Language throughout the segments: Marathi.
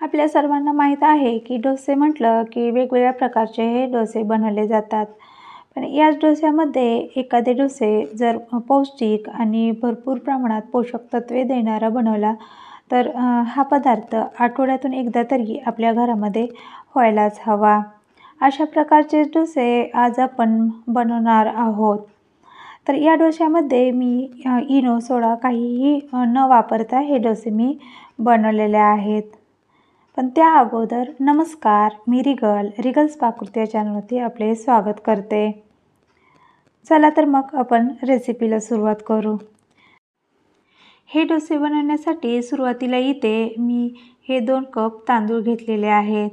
आपल्या सर्वांना माहीत आहे की डोसे म्हटलं की वेगवेगळ्या प्रकारचे हे डोसे बनवले जातात. पण याच डोस्यामध्ये एखादे डोसे जर पौष्टिक आणि भरपूर प्रमाणात पोषक तत्वे देणारा बनवला तर हा पदार्थ आठवड्यातून एकदा तरी आपल्या घरामध्ये व्हायलाच हवा. अशा प्रकारचे डोसे आज आपण बनवणार आहोत. तर या डोश्यामध्ये मी इनो सोडा काहीही न वापरता हे डोसे मी बनवलेले आहेत. पण त्या अगोदर नमस्कार मी रिगल रिगल्स पाकृती या चॅनलवरती आपले स्वागत करते. चला तर मग आपण रेसिपीला सुरुवात करू. हे डोसे बनवण्यासाठी सुरुवातीला इथे मी हे दोन कप तांदूळ घेतलेले आहेत.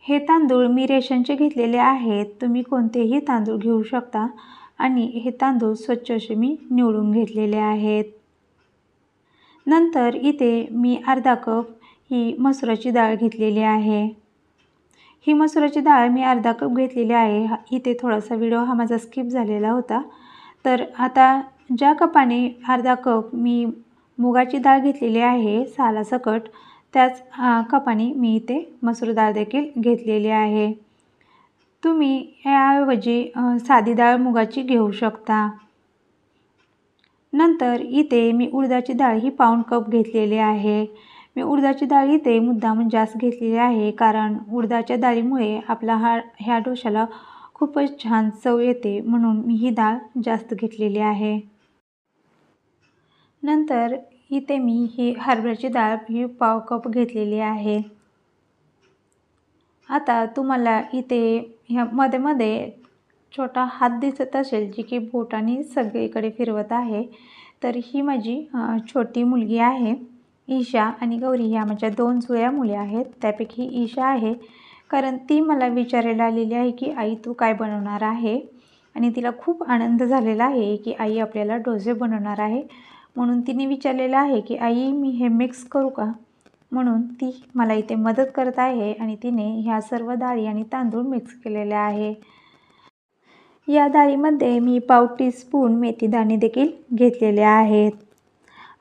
हे तांदूळ मी रेशनचे घेतलेले आहेत. तुम्ही कोणतेही तांदूळ घेऊ शकता आणि हे तांदूळ स्वच्छ असे मी निवडून घेतलेले आहेत. नंतर इथे मी अर्धा कप ही मसुराची डाळ घेतलेली आहे. ही मसुराची डाळ मी अर्धा कप घेतलेली आहे. हा इथे थोडासा व्हिडिओ हा माझा स्किप झालेला होता. तर आता ज्या कपाने अर्धा कप मी मुगाची डाळ घेतलेली आहे साला सकट त्याच कपाने मी इथे मसूर डाळ देखील घेतलेली आहे. तुम्ही याऐवजी साधी डाळ मुगाची घेऊ शकता. नंतर इथे मी उडदाची डाळ ही पाऊण कप घेतलेली आहे. मी उडदाची डाळ इथे मुद्दामून जास्त घेतलेली आहे कारण उडदाच्या डाळीमुळे आपला हा ह्या डोशाला खूपच छान चव येते म्हणून मी ही डाळ जास्त घेतलेली आहे. नंतर इथे मी ही हरभऱ्याची डाळ ही पाव कप घेतलेली आहे. आता तुम्हाला इथे ह्या मध्ये मध्ये छोटा हात दिसत असेल जी की बोटाने सगळीकडे फिरवत आहे तर ही माझी छोटी मुलगी आहे. ईशा आणि गौरी ह्या माझ्या दोन जुळ्या मुली आहेत. त्यापैकी ईशा आहे. कारण ती मला विचारायला आलेली आहे की आई तू काय बनवणार आहे? आणि तिला खूप आनंद झालेला आहे की आई आपल्याला डोसे बनवणार आहे. म्हणून तिने विचारलेलं आहे की आई मी हे मिक्स करू का? म्हणून ती मला इथे मदत करत आहे आणि तिने ह्या सर्व डाळी आणि तांदूळ मिक्स केलेले आहे. या डाळीमध्ये मी पाव टीस्पून मेथीदाणे देखील घेतलेले आहेत.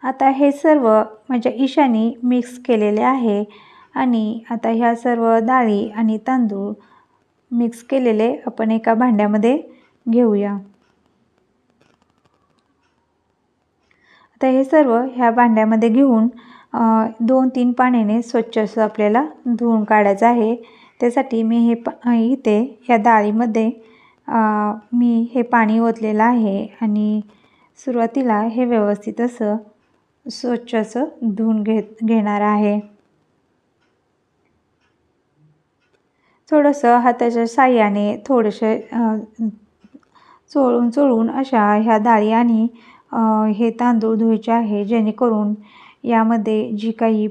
आता हे सर्व माझ्या ईशानी मिक्स केलेले आहे. आणि आता ह्या सर्व डाळी आणि तांदूळ मिक्स केलेले आपण एका भांड्यामध्ये घेऊया. आता हे सर्व ह्या भांड्यामध्ये घेऊन दोन तीन पाण्याने स्वच्छ असं आपल्याला धुवून काढायचं आहे. त्यासाठी मी हे पा इथे ह्या डाळीमध्ये मी हे पाणी ओतलेलं आहे. आणि सुरुवातीला हे व्यवस्थित असं स्वच्छ असं धुवून घेत घेणार आहे. थोडंसं हाताच्या साह्याने थोडेसे चोळून चोळून अशा ह्या डाळी आणि हे तांदूळ धुवायचे आहे जेणेकरून यामध्ये जी काही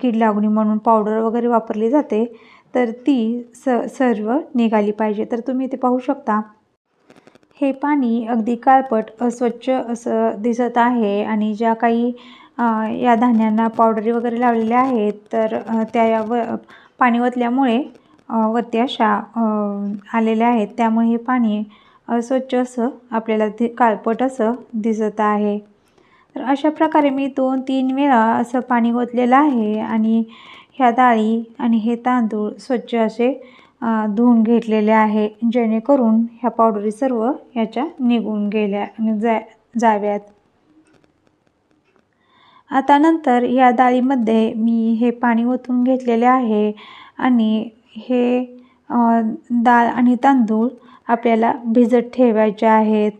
कीड लागणी म्हणून पावडर वगैरे वापरली जाते तर ती स सर्व निघाली पाहिजे. तर तुम्ही ते पाहू शकता हे पाणी अगदी काळपट अस्वच्छ असं दिसत आहे आणि ज्या काही या धान्यांना पावडरी वगैरे लावलेल्या आहेत तर त्या या व पाणी ओतल्यामुळे वरती अशा आलेल्या आहेत. त्यामुळे हे पाणी अस्वच्छ असं आपल्याला ते काळपट असं दिसत आहे. तर अशा प्रकारे मी दोन तीन वेळा असं पाणी ओतलेलं आहे आणि ह्या डाळी आणि हे तांदूळ स्वच्छ असे धुवून घेतलेले आहे. जेणेकरून ह्या पावडरी सर्व ह्याच्या निघून गेल्या जा जाव्यात. आता नंतर या डाळीमध्ये मी हे पाणी ओतून घेतलेले आहे आणि हे डाळ आणि तांदूळ आपल्याला भिजत ठेवायचे आहेत.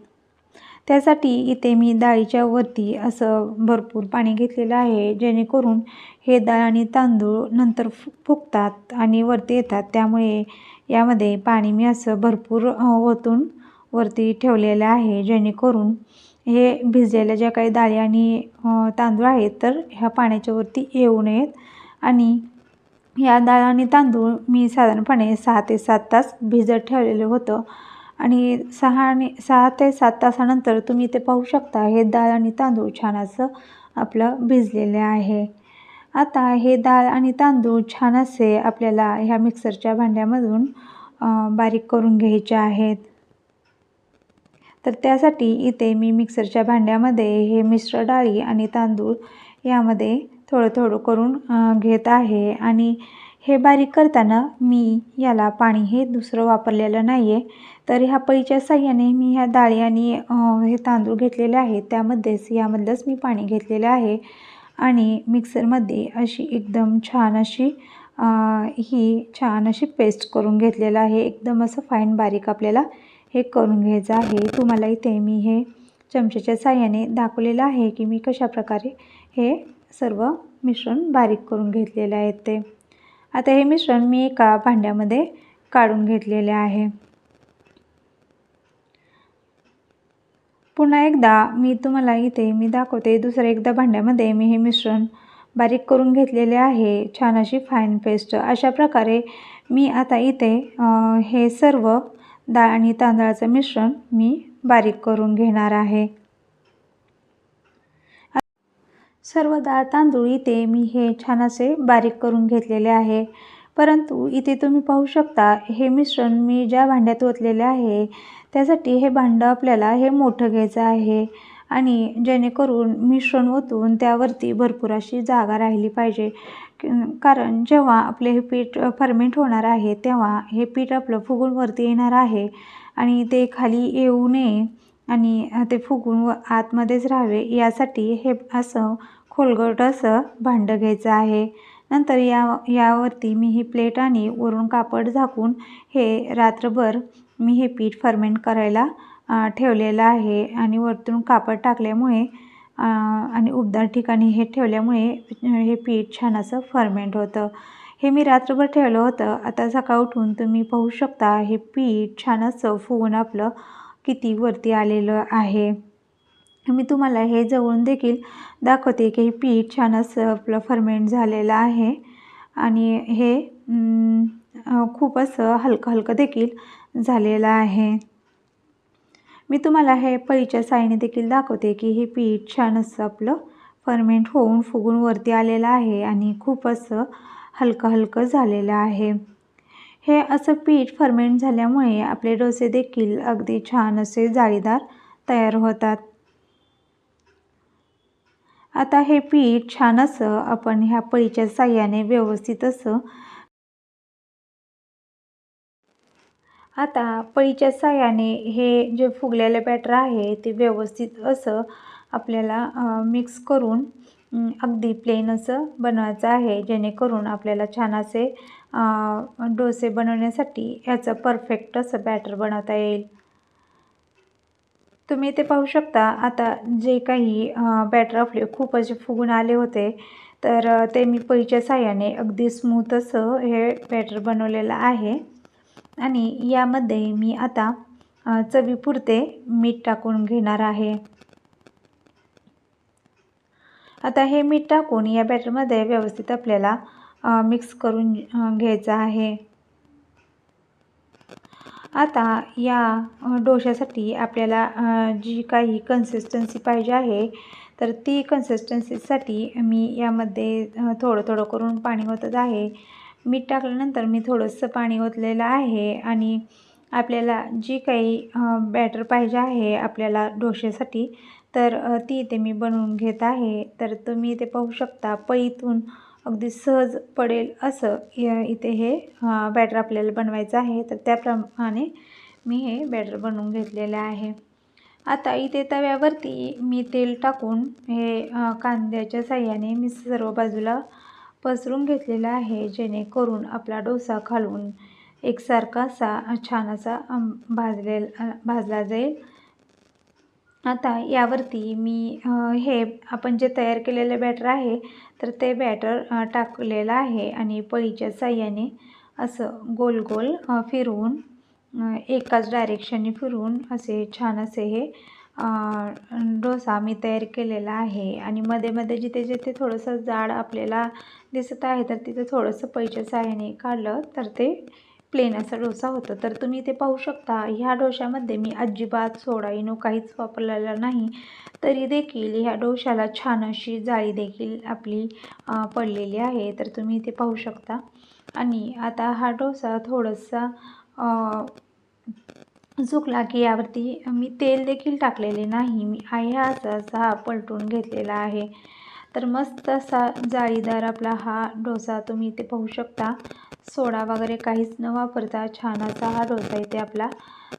त्यासाठी इथे मी डाळीच्या वरती असं भरपूर पाणी घेतलेलं आहे जेणेकरून हे डाळ आणि तांदूळ नंतर फु फुगतात आणि वरती येतात. त्यामुळे यामध्ये पाणी मी असं भरपूर ओतून वरती ठेवलेलं आहे. जेणेकरून हे भिजलेल्या ज्या काही डाळी आणि तांदूळ आहेत तर ह्या पाण्याच्या वरती येऊ नयेत. आणि या डाळ आणि तांदूळ मी साधारणपणे सहा ते सात तास भिजत ठेवलेलं होतं. आणि सहा आणि सहा ते सात तासानंतर तुम्ही ते पाहू शकता हे डाळ आणि तांदूळ छान असं आपलं भिजलेले आहे. आता हे डाळ आणि तांदूळ छान असे आपल्याला ह्या मिक्सरच्या भांड्यामधून बारीक करून घ्यायचे आहेत. तर त्यासाठी इथे मी मिक्सरच्या भांड्यामध्ये हे मिश्र डाळी आणि तांदूळ यामध्ये थोडं थोडं करून घेत आहे. आणि हे बारीक करताना मी याला पाणी हे दुसरं वापरलेलं नाही आहे तर ह्या पळीच्या साह्याने मी ह्या डाळी आणि हे तांदूळ घेतलेले आहेत. त्यामध्येच यामधलंच मी पाणी घेतलेलं आहे. आणि मिक्सरमध्ये अशी एकदम छान अशी ही छान अशी पेस्ट करून घेतलेलं आहे. एकदम असं फाईन बारीक आपल्याला हे करून घ्यायचं आहे. तुम्हाला इथे मी हे चमच्याच्या साह्याने दाखवलेलं आहे की मी कशाप्रकारे हे सर्व मिश्रण बारीक करून घेतलेलं आहे ते. आता हे मिश्रण मी एका भांड्यामध्ये काढून घेतलेले आहे. पुन्हा एकदा मी तुम्हाला इथे मी दाखवते दुसऱ्या एकदा भांड्यामध्ये मी हे मिश्रण बारीक करून घेतलेले आहे छान अशी फाईन पेस्ट अशा प्रकारे मी आता इथे हे सर्व डाळ आणि तांदळाचं मिश्रण मी बारीक करून घेणार आहे. सर्व डाळ तांदूळ इथे मी हे छान असे बारीक करून घेतलेले आहे. परंतु इथे तुम्ही पाहू शकता हे मिश्रण मी ज्या भांड्यात ओतलेले आहे त्यासाठी हे भांडं आपल्याला हे मोठं घ्यायचं आहे. आणि जेणेकरून मिश्रण ओतून त्यावरती भरपूर अशी जागा राहिली पाहिजे. कारण जेव्हा आपले हे पीठ फर्मेंट होणार आहे तेव्हा हे पीठ आपलं फुगून वरती येणार आहे आणि ते खाली येऊ नये आणि ते फुगून व आतमध्येच राहावे यासाठी हे असं खोलगट असं भांडं घ्यायचं आहे. नंतर या यावरती मी ही प्लेट आणि वरून कापड झाकून हे रात्रभर मी हे पीठ फर्मेंट करायला ठेवलेलं आहे. आणि वरतून कापड टाकल्यामुळे आणि उबदार ठिकाणी हे ठेवल्यामुळे हे पीठ छान असं फर्मेंट होतं. हे मी रात्रभर ठेवलं होतं. आता सकाळ उठून तुम्ही पाहू शकता हे पीठ छान असं फुगून आपलं किती वरती आलेलं आहे. मी तुम्हाला हे जवळून देखील दाखवते की हे पीठ छान असं आपलं फर्मेंट झालेलं आहे. आणि हे खूप असं हलकं हलकं देखील झालेलं आहे. मी तुम्हाला हे पळीच्या साईने देखील दाखवते की हे पीठ छान असं आपलं फर्मेंट होऊन फुगून वरती आलेलं आहे आणि खूप असं हलकं हलकं झालेलं आहे. हे असं पीठ फर्मेंट झाल्यामुळे आपले डोसे देखील अगदी छान असे जाळीदार तयार होतात. आता हे पीठ छान असं आपण ह्या पळीच्या साह्याने व्यवस्थित असं आता पळीच्या साह्याने हे जे फुगलेलं बॅटर आहे ते व्यवस्थित असं आपल्याला मिक्स करून अगदी प्लेन असं बनवायचं आहे जेणेकरून आपल्याला छान असे डोसे बनवण्यासाठी ह्याचं परफेक्ट असं बॅटर बनवता येईल. तुम्ही इथे पाहू शकता. आता जे काही बॅटर आपले खूप असे फुगून आले होते तर ते मी पहिच्या साह्याने अगदी स्मूथ असं हे बॅटर बनवलेलं आहे. आणि यामध्ये मी आता चवीपुरते मीठ टाकून घेणार आहे. आता हे मीठ टाकून या बॅटरमध्ये व्यवस्थित आपल्याला मिक्स करून घ्यायचं आहे. आता या डोश्यासाठी आपल्याला जी काही कन्सिस्टन्सी पाहिजे आहे तर ती कन्सिस्टन्सीसाठी मी यामध्ये थोडं थोडं करून पाणी ओतत आहे. मीठ टाकल्यानंतर मी थोडंसं पाणी ओतलेलं आहे आणि आपल्याला जी काही बॅटर पाहिजे आहे आपल्याला डोश्यासाठी तर ती इथे मी बनवून घेत आहे. तर तुम्ही इथे पाहू शकता पईतून अगदी सहज पडेल असं इथे हे बॅटर आपल्याला बनवायचं आहे. तर त्याप्रमाणे मी हे बॅटर बनवून घेतलेलं आहे. आता इथे तव्यावरती मी तेल टाकून हे कांद्याच्या साह्याने मी सर्व बाजूला पसरून घेतलेला आहे. जेणेकरून आपला डोसा खालून एकसारखा असा छान असा भाजलेला भाजला जाईल. आता यावरती मी हे आपण जे तयार केलेलं बॅटर आहे तर ते बॅटर टाकलेलं आहे आणि पळीच्या साह्याने असं गोल गोल फिरवून एकाच डायरेक्शनने फिरवून असे छान असे हे डोसा मी तयार केलेला आहे. आणि मध्ये मध्ये जिथे जिथे थोडंसं जाड आपल्याला दिसत आहे तर तिथे थोडंसं पैच्या साह्याने काढलं तर ते प्लेन असा डोसा होता. तर तुम्ही इथे पाहू शकता ह्या डोशामध्ये मी अजिबात सोडा इनो काहीच वापरलेला नाही. तरी देखील ह्या डोशाला छान अशी जाळी देखील आपली पडलेली आहे. तर तुम्ही इथे पाहू शकता. आणि आता हा डोसा थोडासा झुकला की यावरती मी तेल देखील टाकलेले नाही. मी आहे असा असा हा पलटून घेतलेला आहे. तर मस्त असा जाळीदार आपला हा डोसा तुम्ही इथे पाहू शकता. सोडा वगैरे काहीच न वापरता छान असा हा डोसा इथे आपला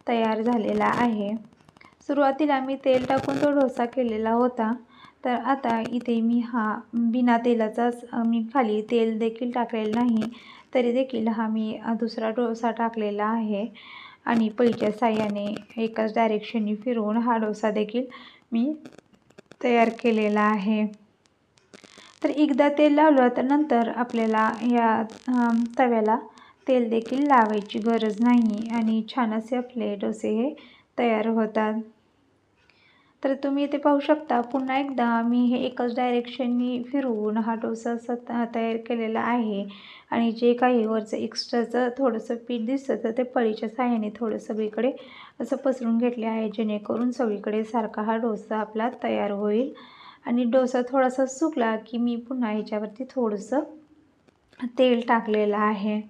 तयार झालेला आहे. सुरुवातीला मी तेल टाकून तो डोसा केलेला होता. तर आता इथे मी हा बिना तेलाचाच मी खाली तेल देखील टाकलेलं नाही तरी देखील हा मी दुसरा डोसा टाकलेला आहे. आणि पळीच्या साह्याने एकाच डायरेक्शननी फिरवून हा डोसा देखील मी तयार केलेला आहे. तर एकदा तेल लावलं तर नंतर आपल्याला या तव्याला तेल देखील लावायची गरज नाही आणि छान असे आपले डोसे हे तयार होतात. तर तुम्ही इथे पाहू शकता पुन्हा एकदा मी हे एकच डायरेक्शननी फिरवून हा डोसा असा तयार केलेला आहे. आणि जे काही वरचं एक्स्ट्राचं थोडंसं पीठ दिसतं तर ते पळीच्या साह्याने थोडं सगळीकडे असं पसरून घेतले आहे जेणेकरून सगळीकडे सारखा हा डोसा आपला तयार होईल. आणि डोसा थोडासा सुकला की मी पुन्हा ह्याच्यावरती थोडंसं तेल टाकलेलं आहे.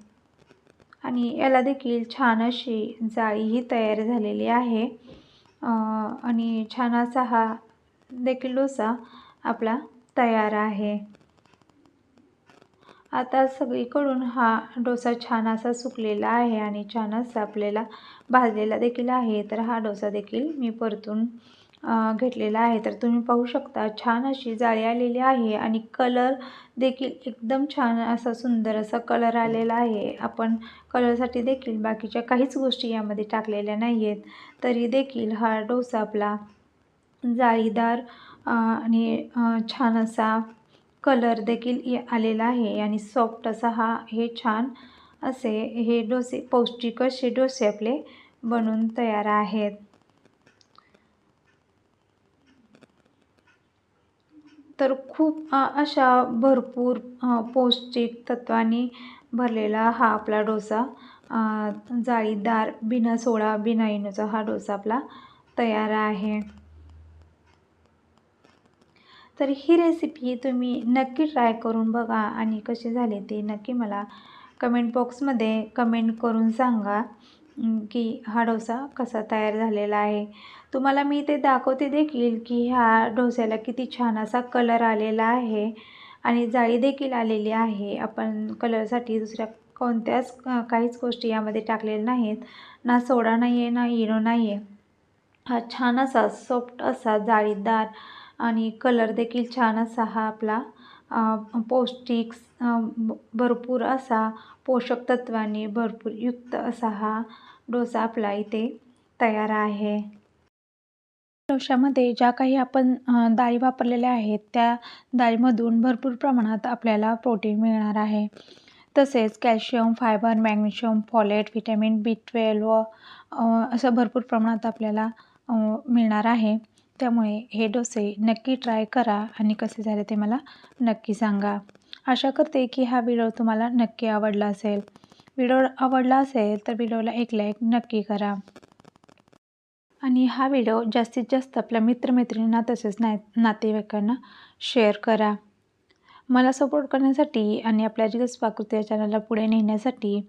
आणि याला देखील छान अशी जाळीही तयार झालेली आहे. आणि छान असा हा देखील डोसा आपला तयार आहे. आता सगळीकडून हा डोसा छान असा सुकलेला आहे आणि छान असा आपल्याला भाजलेला देखील आहे. तर हा डोसा देखील मी परतून घेतलेला आहे. तर तुम्ही पाहू शकता छान अशी जाळी आलेली आहे आणि कलर देखील एकदम छान असा सुंदर असा कलर आलेला आहे. आपण कलरसाठी देखील बाकीच्या काहीच गोष्टी यामध्ये टाकलेल्या नाही आहेत तरी देखील हा डोसा आपला जाळीदार आणि छान असा कलर देखील आलेला आहे. आणि सॉफ्ट असा हा हे छान असे हे डोसे पौष्टिक असे डोसे आपले बनून तयार आहेत. तर खूप अशा भरपूर पौष्टिक तत्वांनी भरलेला हा आपला डोसा. जाळीदार बिना सोडा बिना इनोचा हा डोसा आपला तयार आहे. तर ही रेसिपी तुम्ही नक्की ट्राय करून बघा आणि कशी झाली ती नक्की मला कमेंट बॉक्समध्ये कमेंट करून सांगा. की हा डोसा कसा तयार झालेला आहे. तुम्हाला मी ते दाखवते देखील की ह्या डोस्याला किती छान असा कलर आलेला आहे आणि जाळी देखील आलेली आहे. आपण कलरसाठी दुसऱ्या कोणत्याच काहीच गोष्टी यामध्ये टाकलेल्या नाहीत. ना सोडा नाही आहे ना इनो नाही आहे हा छान असा सॉफ्ट असा जाळीदार आणि कलर देखील छान असा हा आपला पौष्टिक भरपूर असा पोषक तत्वांनी भरपूर युक्त असा हा डोसा आपला इथे तयार आहे. डोशामध्ये ज्या काही आपण डाळी वापरलेल्या आहेत त्या डाळीमधून भरपूर प्रमाणात आपल्याला प्रोटीन मिळणार आहे. तसेच calcium fibre magnesium folate vitamin B twelve असं भरपूर प्रमाणात आपल्याला मिळणार आहे. त्यामुळे हे डोसे नक्की ट्राय करा आणि कसे झाले ते मला नक्की सांगा. आशा करते की हा व्हिडिओ तुम्हाला नक्की आवडला असेल. व्हिडिओ आवडला असेल तर व्हिडिओला एक लाईक नक्की करा. आणि हा व्हिडिओ जास्तीत जास्त आपल्या मित्रमैत्रिणींना तसेच ना नातेवाईकांना शेअर करा. मला सपोर्ट करण्यासाठी आणि आपल्या रिल्स पाकृती या चॅनलला पुढे नेण्यासाठी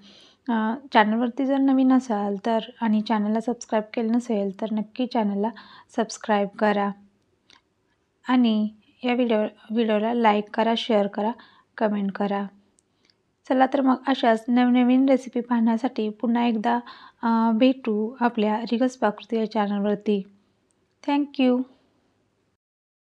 चॅनलवरती जर नवीन असाल तर आणि चॅनलला सबस्क्राईब केलं नसेल तर नक्की चॅनलला सबस्क्राईब करा. आणि या व्हिडिओ व्हिडिओला लाईक करा शेअर करा कमेंट करा. चला तर मग अशाच नवनवीन रेसिपी पाहण्यासाठी पुन्हा एकदा भेटू आपल्या रिगस पाकृती या चॅनलवरती थँक्यू